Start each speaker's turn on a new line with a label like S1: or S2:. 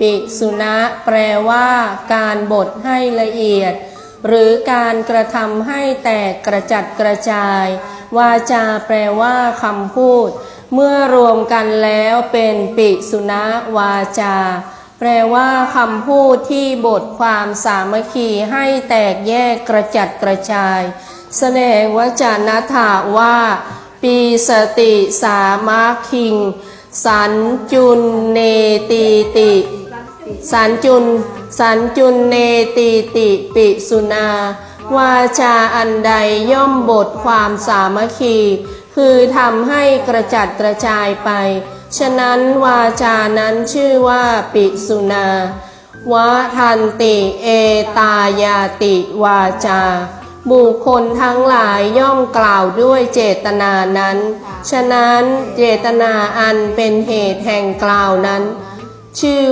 S1: ปิสุนะแปลว่าการบดให้ละเอียด หรือการกระทำให้แตกกระจัดกระจาย วาจาแปลว่าคำพูด เมื่อรวมกันแล้วเป็นปิสุนะวาจา แปลว่าคำพูดที่บทความสามัคคีให้แตกแยกกระจัดกระจายแสดงวจานะถาว่า ปีสติสามาคิง สันจุนเนตีติ สันจุน สันจุนเนตีติปิสุนา วาจาอันใดย่อมบทความสามัคคี คือทำให้กระจัดกระจายไป ฉะนั้นวาจานั้นชื่อว่าปิสุนาวะทันติเอตายาติวาจา บุคคลทั้งหลายย่อมกล่าวด้วยเจตนานั้น ฉะนั้นเจตนาอันเป็นเหตุแห่งกล่าวนั้น ชื่อ